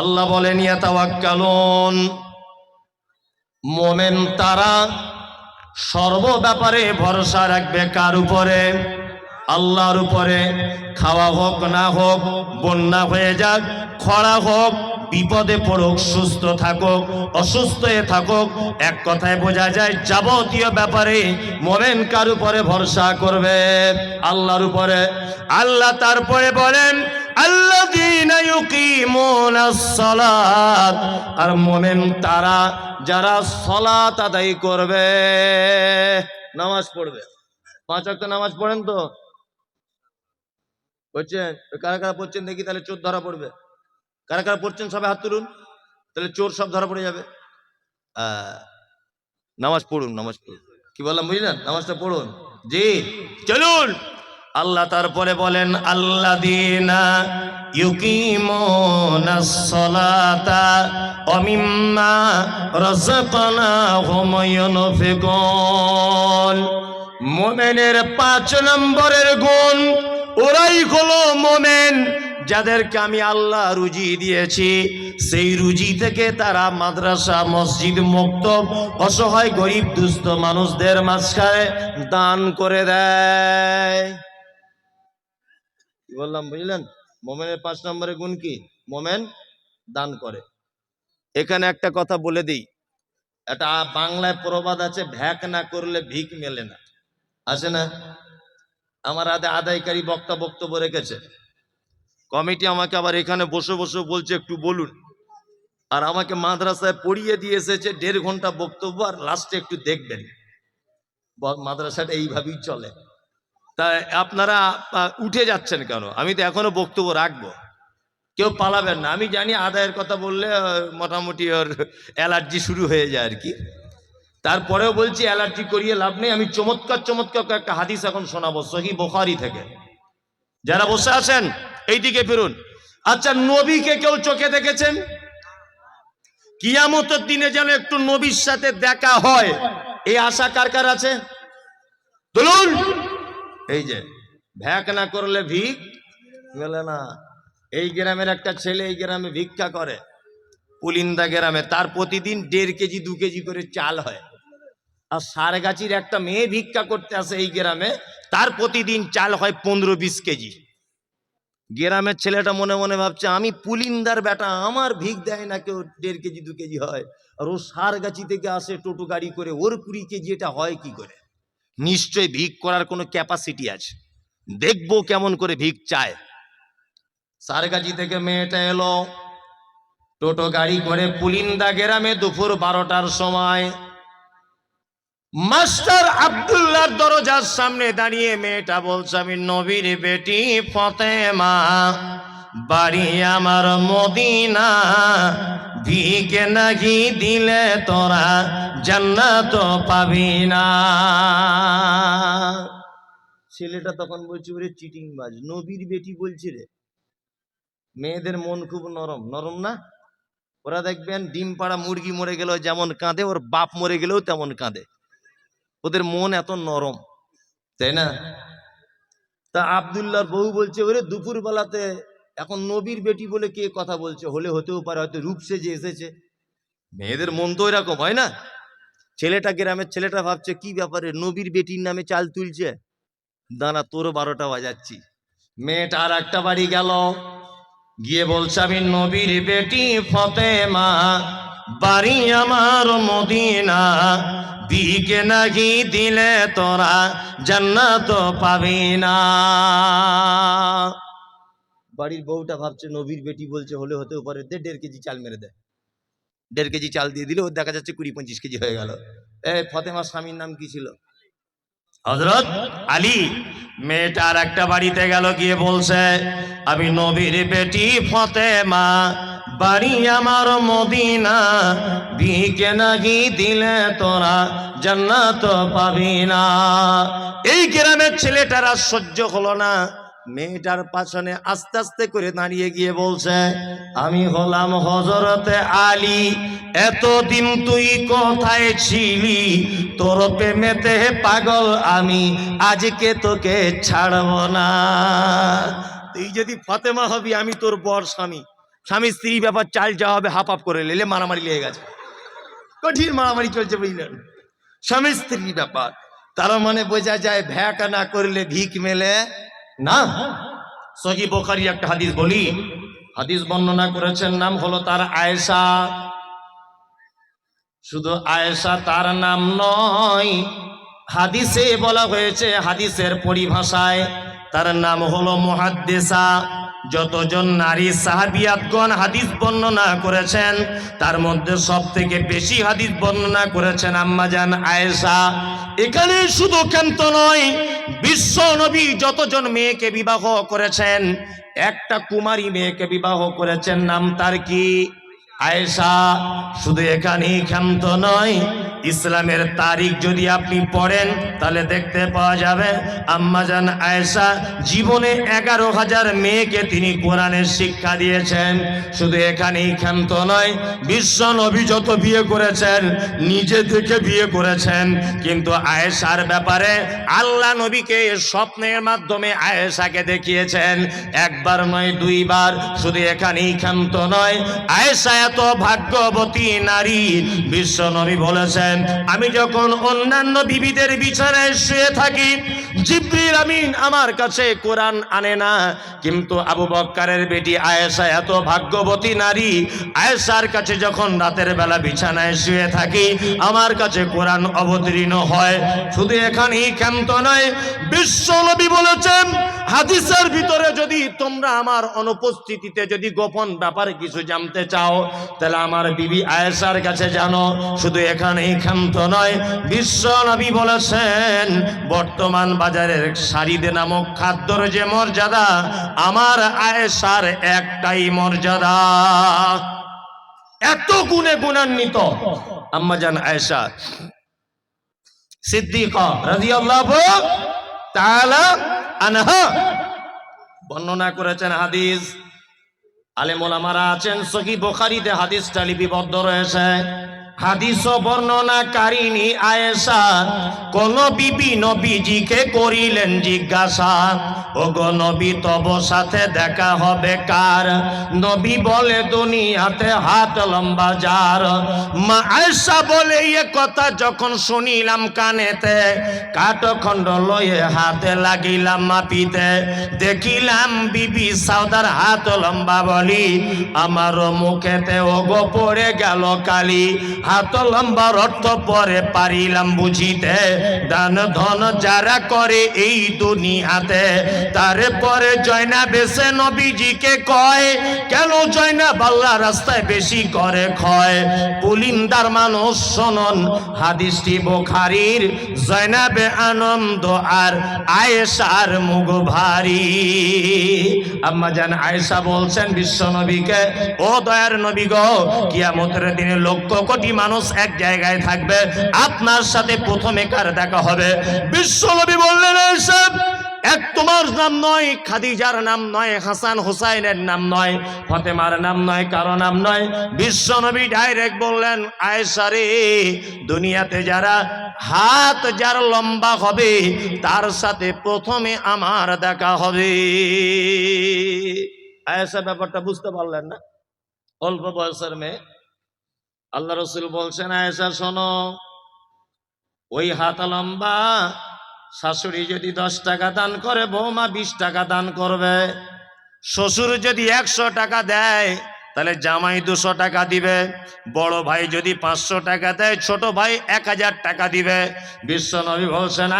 আল্লাহ বলেন, ইয়াতাওয়াক্কালুন। মোমেন তারা সর্ব ব্যাপারে ভরসা রাখবে কার উপরে? আল্লাহর উপরে। খাওয়া হোক, না হোক, বন্যা হয়ে যাক, খরা হোক, বিপদে পড়ুক, সুস্থ থাকুক অসুস্থ হয়ে থাকুক, এক কথায় বোঝা যায়, যাবতীয় ব্যাপারে মোমেন কার উপরে ভরসা করবে? আল্লাহর উপরে। আল্লাহ তারপরে বলেন আর মোমেন তারা যারা সলাত আদায় করবে, নামাজ পড়বে। পাঁচ ওয়াক্ত নামাজ পড়েন তো? পড়ছেন? কারা কারা পড়ছেন দেখি, তাহলে চোর ধরা পড়বে। কারা কারা পড়ছেন সবাই হাত তুলুন। তাহলে চোর সব ধরা পড়ে যাবে। নামাজ পড়ুন নামাজ পড়ুন। কি বললাম, বুঝলেন? নামাজটা পড়ুন। জি, চলুন। আল্লাহ তারপরে বলেন আল্লাহ দিনা ইউনফিকুন। মোমেনের পাঁচ নম্বরের গুণ, ওরাই হলো মোমেন যাদেরকে আমি আল্লাহ রুজি দিয়েছি। সেই রুজি থেকে তারা মাদ্রাসা, মসজিদ মুক্ত, অসহায়, গরিব, দুস্থ মানুষদের মাঝখানে দান করে দেয়। বললাম, বুঝলেন? মোমেনের পাঁচ নম্বরে গুণ কি? মোমেন দান করে। এখানে একটা কথা বলে দিই। এটা বাংলায় প্রবাদ আছে, ভ্যাক না করলে ভিক মেলে না। আছে না? আমার আদে আদায়কারী বক্তা বক্তব্য রেখেছে। কমিটি আমাকে আবার এখানে বসে বসে বলছে, একটু বলুন। আর আমাকে মাদ্রাসায় পড়িয়ে দিয়ে এসেছে, দেড় ঘণ্টা বক্তব্য, আর লাস্টে একটু দেখবেন। মাদ্রাসাটা এইভাবেই চলে। তাই আপনারা উঠে যাচ্ছেন কেন? আমি তো এখনও বক্তব্য রাখব। কেউ পালাবেন না। আমি জানি আদায়ের কথা বললে মোটামুটি ওর অ্যালার্জি শুরু হয়ে যায় আর কি। তারপরেও বলছি, অ্যালার্জি করিয়ে লাভ নেই। আমি চমৎকার চমৎকার একটা হাদিস এখন শোনাবো, সহি বোখারি থেকে। যারা বসে আছেন, এইদিকে ফিরুন। আচ্ছা নবীকে কেউ চোখে দেখেছেন? কিয়ামতের দিনে যেন একটু নবীর সাথে দেখা হয়, এই আশা কার কার আছে? তুলুন এই যে, ভ্যাক না করলে ভিক? মেলে না। এই গ্রামের একটা ছেলে এই গ্রামে ভিক্ষা করে। পুলিন্দা গ্রামে, তার প্রতিদিন দেড় কেজি, দু কেজি করে চাল হয়। আর সারগাছির একটা মেয়ে ভিক্ষা করতে আসে এই গ্রামে, তার প্রতিদিন চাল হয় পনেরো বিশ কেজি। গ্রামের ছেলেটা মনে মনে ভাবছে, আমি পুলিন্দার বেটা, আমার ভিক দেয় না কেউ, দেড় কেজি, দু কেজি হয়। আর ও সারগাছি থেকে আসে টোটো গাড়ি করে, ওর কুড়ি কেজি এটা হয় কি করে? নিশ্চয় ভিক করার কোনো ক্যাপাসিটি আছে। দেখব কেমন করে ভিক চায়। সারগাছি থেকে মেয়েটা এলো। টোটো গাড়ি করে পুলিন্দা গ্রামে দুপুর বারোটার সময়। মাস্টার আবদুল্লার দরজার সামনে দাঁড়িয়ে মেয়েটা বলছে, আমি নবীর বেটি ফতেমা, বাড়ি আমার মদিনা। ভিকে নাকি দিলে তোরা জান্নাত পাবি না। ছেলেটা তখন বলছে, ওরে চিটিং বাজ নবীর বেটি বলছে রে। মেয়েদের মন খুব নরম নরম না? ওরা দেখবেন ডিম পাড়া মুরগি মরে গেলেও যেমন কাঁদে, ওর বাপ মরে গেলেও তেমন কাঁদে। ওদের মন এত নরম, তাই না? তা আবদুল্লাহর বউ বলছে, ওরে দুপুর বেলাতে এখন নবীর বেটি বলে কে কথা বলছে? হলে হতেও পারে, হয়তো রূপ সেজে এসেছে। মেয়েদের মন তো এরকম, হয় না? ছেলেটা গ্রামের ছেলেটা ভাবছে, কি ব্যাপারে? নবীর বেটির নামে চাল তুলছে? দাঁড়া তোর বারোটা বাজাচ্ছি। মেয়েটা আর একটা বাড়ি গেল। গিয়ে বলছে, আমি নবীর বেটি ফতেমা, বাড়ি আমার মদিনা। বিকে নাকি দিলে তোরা জান্নাত পাবি না। বাড়ির বউটা ভাবছে, নবীর বেটি বলছে, হলে হতেও পারে। দে দেড় কেজি চাল মেরে দেয় দেড় কেজি চাল দিয়ে দিলে ওর দেখা যাচ্ছে কুড়ি পঁচিশ কেজি হয়ে গেল। এ ফতেমার স্বামীর নাম কি ছিল? হজরত আলী। মেয়েটা আর একটা বাড়িতে গেল, গিয়ে বলছে, আমি নবীর বেটি ফতেমা, বাড়ি আমার মদিনা। ভিকে নাকি দিলে তোরা জান্নাত পাবি না। এই গ্রামের ছেলেটারা সহ্য হলো না। মেয়েটার পাশনে আস্তে আস্তে করে দাঁড়িয়ে গিয়ে বলছে, আমি হলাম হজরতে আলী, এতদিন তুই কোথায় ছিলি? তোর প্রেমেতে পাগল আমি, আজকে তোকে ছাড়ব না। তুই যদি ফাতেমা হবি, আমি তোর বর স্বামী। স্বামী স্ত্রী ব্যাপার চাল যা হবে হাফ হাফ করে লেলে মারামারি লেগে গেছে। কঠিন মারামারি চলছে, বুঝলেন? স্বামী স্ত্রী ব্যাপার। তার মানে বোঝা যায়, ভ্যাকা না করলে ভিক মেলে। না সহি বোখারি একটা হাদিস বলি। হাদিস বর্ণনা করেছেন, নাম হলো তার আয়েশা। শুধু আয়েশা তার নাম নয়, হাদিসে বলা হয়েছে, হাদিসের পরিভাষায় তার নাম হলো মুহাদ্দিসা। যতজন নারী সাহাবিয়াতগণ হাদিস বর্ণনা করেছেন, তার মধ্যে সব থেকে বেশি হাদিস বর্ণনা করেছেন আম্মাজান আয়েশা। এখানে শুধু ক্ষান্ত নয়, বিশ্ব নবী যতজন মেয়েকে বিবাহ করেছেন, একটা কুমারী মেয়েকে বিবাহ করেছেন, নাম তার কি? আয়েশা, শুধু এখানেই ক্ষান্ত নয়, ইসলামের তারিখ যদি আপনি পড়েন, তাহলে দেখতে পাওয়া যাবে আম্মাজান আয়েশা, জীবনে এগারো হাজার মেয়েকে তিনি কোরআনের শিক্ষা দিয়েছেন। শুধু এখানেই ক্ষান্ত নয়, বিশ্ব নবী যত বিয়ে করেছেন, নিজে থেকে বিয়ে করেছেন। কিন্তু আয়েশার ব্যাপারে আল্লাহ নবীকে স্বপ্নের মাধ্যমে আয়েশাকে দেখিয়েছেন। একবার নয়, দুইবার, শুধু এখানেই ক্ষান্ত নয়, আয়েশা এত ভাগ্যবতী নারী, বিশ্ব নবী বলেছেন, আমি যখন অন্যান্য বিবিদের বিছানায় শুয়ে থাকি, জিব্রিল আমিন আমার কাছে কোরআন আনে না। কিন্তু আবু বক্কারের বেটি এত ভাগ্যবতী নারী কাছে যখন রাতের বেলা বিছানায় শুয়ে থাকি, আমার কাছে কোরআন অবতীর্ণ হয়। শুধু এখানেই ক্ষান্ত নয়, বিশ্ব নবী বলেছেন, হাদিসের ভিতরে যদি তোমরা আমার অনুপস্থিতিতে যদি গোপন ব্যাপারে কিছু জানতে চাও তাহলে আমার বিবি আয়েশার কাছে জানো, শুধু এখানেই ক্ষান্ত নয়, বিশ্ব নবী বলেছেন, বর্তমান বাজারের শাড়িদে নামক খাদ্যর যে মর্যাদা, আমার আয়েশার একটাই মর্যাদা। এত গুণে গুণান্বিত। আম্মাজান আয়েশা সিদ্দিকা রাদিয়াল্লাহু তাআলা আনহা বর্ণনা করেছেন হাদিস। আলেমুল মারা আছেন সহি বোখারিতে হাদিসটা লিপিবদ্ধ রয়েছে। হাদিস বর্ণনাকারিণী আয়েশা, কোন বিবি নবীজিকে করিলেন জিজ্ঞাসা ও গো নবী, তব সাথে দেখা হবে কার? নবী বলে, দুনিয়াতে হাত লম্বা যার। মা আয়েশা বলে, এ কথা যখন শুনিলাম কানেতে, কাঠখণ্ড লয়ে হাতে লাগিলাম মাপিতে। দেখিলাম বিবি সাউদার হাত লম্বা বলি আমার মুখেতে ও গো পড়ে গেল কালি। হাত লম্বার অর্থ পরে পারিলাম বুঝিতে। দান ধন যারা করে এই দুনিয়াতে তারে পরে জয়না বেসে নবীজিকে কয়, কেন জয়না বাল্লা রাস্তায় বেশি করে ক্ষয়? পুলিন্দার মানুষ শোনন, হাদিসটি বোখারির জয়নাবে আনন্দ আর আয়েশার মুখ ভারী। আম্মা জান আয়েশা বলছেন বিশ্ব নবীকে ও দয়ার নবী গো, কিয়ামতের দিনে লক্ষ কোটি মানুষ এক জায়গায় থাকবে, আপনার সাথে প্রথমে কার দেখা হবে? বিশ্ব নবী বললেন এসব এক তোমার নাম নয়, খাদিজার নাম নয়, হাসান হুসাইনের নাম নয়, ফতেমার নাম নয়, কারও নাম নয়। বিশ্ব নবী ডাইরেক্ট বললেন, আয়েশা রে, দুনিয়াতে যারা হাত যার লম্বা হবে, তার সাথে প্রথমে আমার দেখা হবে। আয়েশা ব্যাপারটা বুঝতে পারলেন না? অল্প বয়সের মেয়ে। আল্লাহ রসুল বলছেন, আয়েশা, শোনো, ওই হাত লম্বা, শাশুড়ি যদি দশ টাকা দান করে, বৌমা বিশ টাকা দান করবে। শ্বশুর যদি একশো টাকা দেয় তাহলে জামাই দুশো টাকা দিবে, বড় ভাই যদি পাঁচশো টাকা দেয়, ছোট ভাই এক হাজার টাকা দিবে। বিশ্ব নবী বলছেন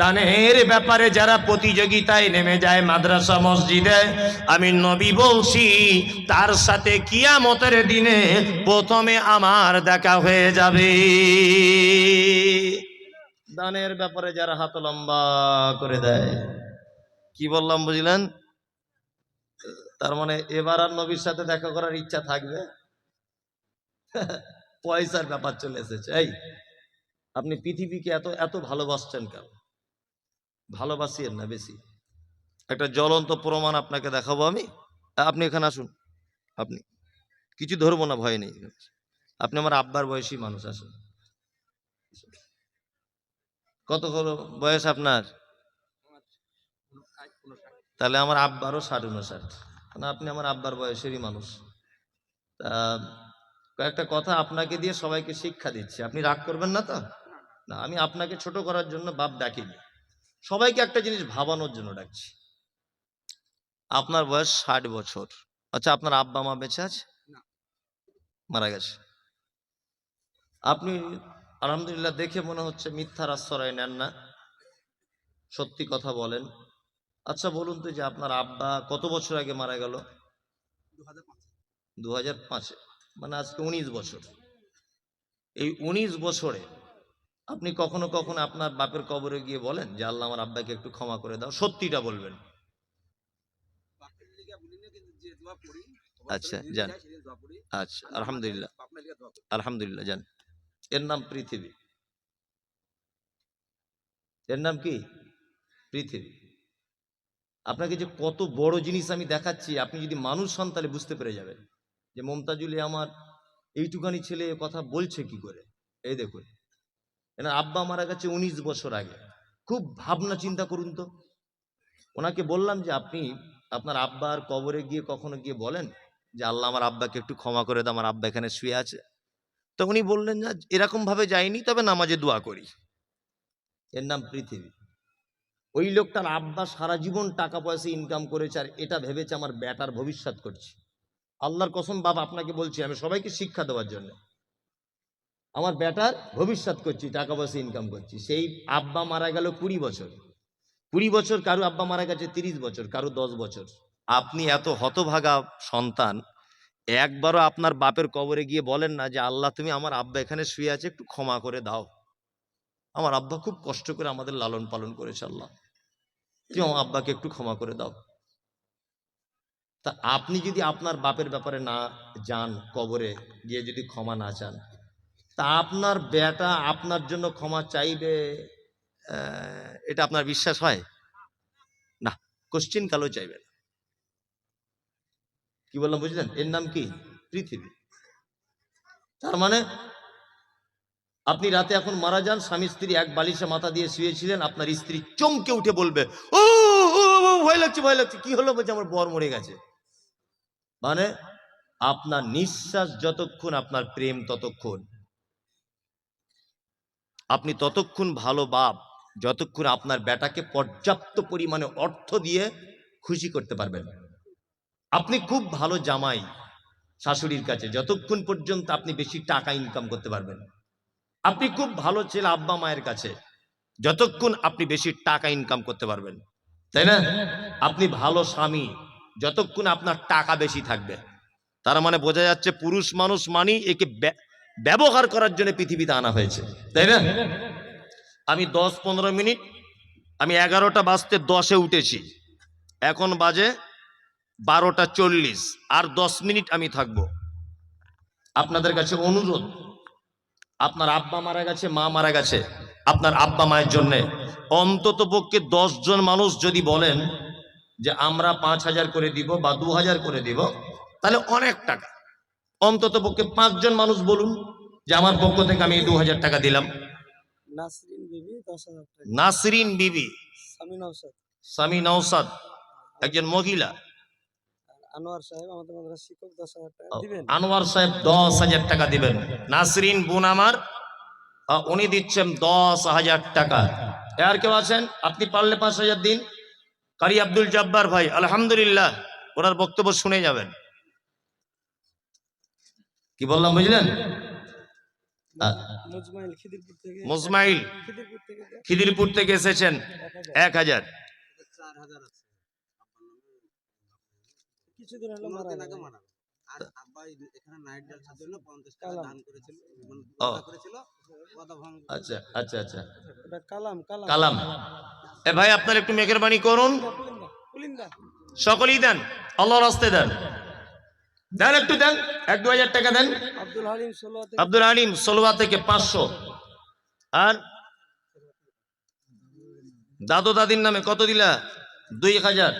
দানের ব্যাপারে যারা প্রতিযোগিতায় নেমে যায় মাদ্রাসা মসজিদে, আমি নবী বলছি, তার সাথে কিয়ামতের দিনে প্রথমে আমার দেখা হয়ে যাবে। দানের ব্যাপারে যারা হাত লম্বা করে দেয়, কি বললাম বুঝলেন? তার মানে এবার আর নবীর সাথে দেখা করার ইচ্ছা থাকবে? পয়সার ব্যাপার চলে এসেছে। এই, আপনি পৃথিবীকে এত এত ভালোবাসছেন কেন? ভালোবাসিয়েন না বেশি। একটা জ্বলন্ত প্রমাণ আপনাকে দেখাবো আমি। আপনি এখানে আসুন। আপনি। কিছু ধরবো না, ভয় নেই। আপনি আমার আব্বার বয়সী মানুষ, আসুন। কত হলো? বয়স আপনার? তাহলে আমার আব্বারও ষাট উনষাট না আপনি আমার আব্বার বয়সেরই মানুষ। তা কয়েকটা কথা আপনাকে দিয়ে সবাইকে শিক্ষা দিচ্ছি। আপনি রাগ করবেন না তো? না আমি আপনাকে ছোট করার জন্য বাপ ডাকিনি। সবাইকে একটা জিনিস ভাবানোর জন্য ডাকছি। আপনার বয়স ষাট বছর। আচ্ছা আপনার আব্বা মা বেঁচে আছে? মারা গেছে। আপনি আলহামদুলিল্লাহ দেখে মনে হচ্ছে মিথ্যার আশ্রয় নেন না। সত্যি কথা বলেন। আচ্ছা বলুন তো যে আপনার আব্বা কত বছর আগে মারা গেল? দু হাজার পাঁচে। মানে আজকে উনিশ বছর। এই উনিশ বছরে আপনি কখনো কখনো আপনার বাপের কবরে গিয়ে বলেন যে আল্লাহ আমার আব্বাকে একটু ক্ষমা করে দাও। সত্যিটা বলবেন। আচ্ছা, পড়ি আচ্ছা আলহামদুলিল্লাহ। আলহামদুলিল্লাহ জান এর নাম পৃথিবী। এর নাম কি? পৃথিবী। আপনাকে যে কত বড় জিনিস আমি দেখাচ্ছি, আপনি যদি মানুষ হন তাহলে বুঝতে পেরে যাবেন। যে মমতাজুলি আমার এইটুকানি ছেলে কথা বলছে কি করে? এই দেখুন। এনার আব্বা মারা গেছে উনিশ বছর আগে। খুব ভাবনা চিন্তা করুন তো। ওনাকে বললাম যে, আপনি আপনার আব্বার কবরে গিয়ে কখনো গিয়ে বলেন যে, আল্লাহ আমার আব্বাকে একটু ক্ষমা করে দাও, আমার আব্বা এখানে শুয়ে আছে? তো উনি বললেন, না এরকম ভাবে যাইনি, তবে নামাজে দোয়া করি। এর নাম পৃথিবী। ওই লোকটার আব্বা সারা জীবন টাকা পয়সা ইনকাম করেছে আর এটা ভেবেছে আমার ব্যাটার ভবিষ্যৎ করছি। আল্লাহর কসম বাবা আপনাকে বলছি, আমি সবাইকে শিক্ষা দেওয়ার জন্য। আমার ব্যাটার ভবিষ্যৎ করছি, টাকা পয়সা ইনকাম করছি। সেই আব্বা মারা গেল কুড়ি বছর। কুড়ি বছর কারও আব্বা মারা গেছে তিরিশ বছর, কারও দশ বছর। আপনি এত হতভাগা সন্তান, একবারও আপনার বাপের কবরে গিয়ে বলেন না যে, আল্লাহ, তুমি আমার আব্বা এখানে শুয়ে আছে, একটু ক্ষমা করে দাও। আমার আব্বা খুব কষ্ট করে আমাদের লালন পালন করেছে আল্লাহ। তুমি আমার আব্বাকে একটু ক্ষমা করে দাও। তা আপনি যদি আপনার বাপের ব্যাপারে না যান কবরে, গিয়ে যদি ক্ষমা না চান, তা আপনার বেটা আপনার জন্য ক্ষমা চাইবে এটা আপনার বিশ্বাস হয়? না, কোশ্চিন কালো চাইবে না। কি বললাম, বুঝলেন? এর নাম কি? পৃথিবী। তার মানে আপনি রাতে এখন মারা যান, স্বামী স্ত্রী এক বালিশে মাথা দিয়ে শুয়েছিলেন, আপনার স্ত্রী চমকে উঠে বলবে, ও ভয় লাগছে ভয় লাগছে, কি হলো বলছে, আমার বর মরে গেছে। মানে আপনার নিঃশ্বাস যতক্ষণ আপনার প্রেম ততক্ষণ। আপনি ততক্ষণ ভালো বাপ, যতক্ষণ আপনার বেটাকে পর্যাপ্ত পরিমাণে অর্থ দিয়ে খুশি করতে পারবেন। আপনি খুব ভালো জামাই, শাশুড়ির কাছে, যতক্ষণ পর্যন্ত আপনি বেশি টাকা ইনকাম করতে পারবেন। আপনি খুব ভালো ছেলে আব্বা মায়ের কাছে, যতক্ষণ আপনি বেশি টাকা ইনকাম করতে পারবেন, তাই না? আপনি ভালো স্বামী, যতক্ষণ আপনার টাকা বেশি থাকবে। তার মানে বোঝা যাচ্ছে পুরুষ মানুষ মানি একে ব্য- ব্যবহার করার জন্য পৃথিবীতে আনা হয়েছে, তাই না? আমি দশ পনেরো মিনিট, আমি এগারোটা বাজতে দশে উঠেছি, এখন বাজে বারোটা চল্লিশ, আর দশ মিনিট আমি থাকব। আপনাদের কাছে অনুরোধ আপনার আব্বা মারা গেছে মা মারা গেছে আপনার আব্বা মায়ের জন্যে। অন্তত পক্ষে জন মানুষ যদি বলেন যে আমরা পাঁচ হাজার করে দিব বা দু হাজার করে দিব তাহলে অনেক টাকা। অন্তত পক্ষে পাঁচজন মানুষ বলুন যে আমার পক্ষ থেকে আমি দু হাজার টাকা দিলাম। নাসরিন বিবি দশ হাজার টাকা। নাসরিন বিবি। নৌসাদ একজন মহিলা। আনোয়ার সাহেব আমাদের মাদ্রাসা শিক্ষক দশ হাজার টাকা দিবেন। আনোয়ার সাহেব টাকা দিবেন। নাসরিন বোন আমার উনি দিচ্ছেন দশ হাজার টাকা। আর কেউ আছেন? আপনি পারলে পাঁচ হাজার দিন। কারি আব্দুল জব্বার ভাই আলহামদুলিল্লাহ ওনার বক্তব্য শুনে যাবেন। কি বললাম বুঝলেন? মুজমাইল খিদিরপুর থেকে এসেছেন এক হাজার হাজার চার হাজার আছে আব্বার নামে কিছুদিন হলো মারা গেল। আর আব্বা এখানে নাইট জালসার জন্য পঞ্চাশ টাকা দান করেছিল মানে। করেছিল ওয়াদা ভঙ্গ আচ্ছা আচ্ছা আচ্ছা। কালাম কালাম। কালাম। এ ভাই আপনার একটু মেহরবানি করুন। সকলেই দেন আল্লাহর রাস্তে দেন। দেন একটু দেন। এক দু হাজার টাকা দেন। আব্দুল হালিম ষোলোয়া থেকে পাঁচশো। আর দাদু দাদির নামে কত দিলা? দুই হাজার।